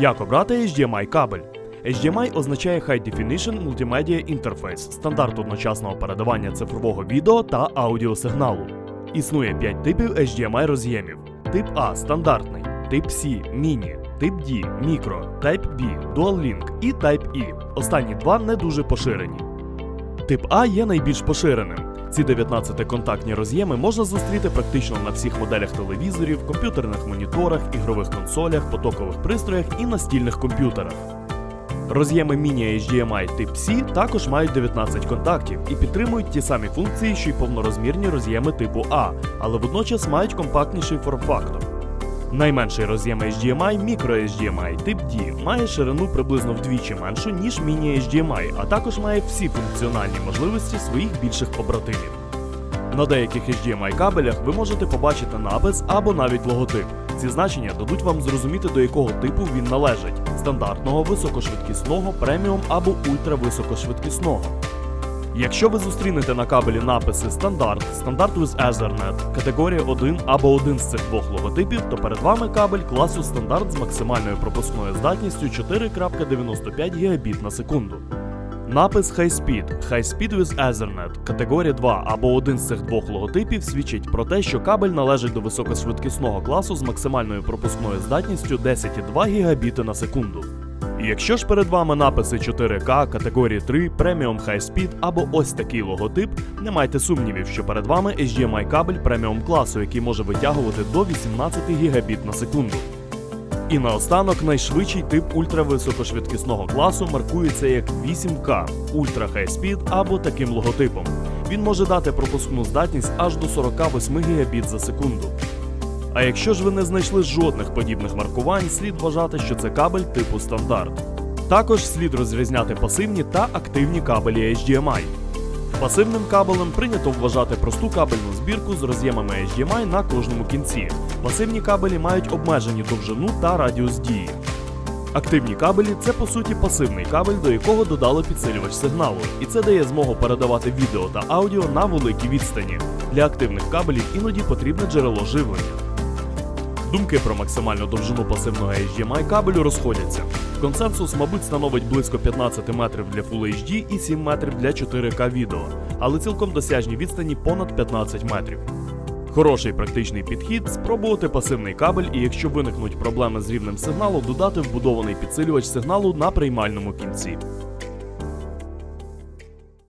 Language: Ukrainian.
Як обрати HDMI кабель? HDMI означає High Definition Multimedia Interface, стандарт одночасного передавання цифрового відео та аудіосигналу. Існує 5 типів HDMI роз'ємів: тип А стандартний, тип C міні, тип D мікро, Type B Dual Link і Type E. Останні два не дуже поширені. Тип А є найбільш поширеним. Ці 19-контактні роз'єми можна зустріти практично на всіх моделях телевізорів, комп'ютерних моніторах, ігрових консолях, потокових пристроях і настільних комп'ютерах. Роз'єми Mini HDMI тип C також мають 19 контактів і підтримують ті самі функції, що й повнорозмірні роз'єми типу А, але водночас мають компактніший форм-фактор. Найменший роз'єм HDMI Micro HDMI тип D має ширину приблизно вдвічі меншу, ніж Mini HDMI, а також має всі функціональні можливості своїх більших побратимів. На деяких HDMI кабелях ви можете побачити напис або навіть логотип. Ці значення дадуть вам зрозуміти, до якого типу він належить: стандартного, високошвидкісного, преміум або ультрависокошвидкісного. Якщо ви зустрінете на кабелі написи стандарт, стандарт with Ethernet, категорія 1 або один з цих двох логотипів, то перед вами кабель класу стандарт з максимальною пропускною здатністю 4.95 Гбіт на секунду. Напис High Speed, High Speed with Ethernet, категорія 2 або один з цих двох логотипів свідчить про те, що кабель належить до високошвидкісного класу з максимальною пропускною здатністю 10,2 Гбіти на секунду. Якщо ж перед вами написи 4К, категорії 3, Premium High Speed або ось такий логотип, не майте сумнівів, що перед вами HDMI кабель преміум класу, який може витягувати до 18 Гбіт на секунду. І наостанок найшвидший тип ультрависокошвидкісного класу маркується як 8К Ultra High Speed або таким логотипом. Він може дати пропускну здатність аж до 48 Гбіт за секунду. А якщо ж ви не знайшли жодних подібних маркувань, слід вважати, що це кабель типу стандарт. Також слід розрізняти пасивні та активні кабелі HDMI. Пасивним кабелем прийнято вважати просту кабельну збірку з роз'ємами HDMI на кожному кінці. Пасивні кабелі мають обмежені довжину та радіус дії. Активні кабелі це по суті пасивний кабель, до якого додали підсилювач сигналу, і це дає змогу передавати відео та аудіо на великій відстані. Для активних кабелів іноді потрібне джерело живлення. Думки про максимальну довжину пасивного HDMI кабелю розходяться. Консенсус, мабуть, становить близько 15 метрів для Full HD і 7 метрів для 4К відео, але цілком досяжні відстані понад 15 метрів. Хороший практичний підхід спробувати пасивний кабель, і якщо виникнуть проблеми з рівнем сигналу, додати вбудований підсилювач сигналу на приймальному кінці.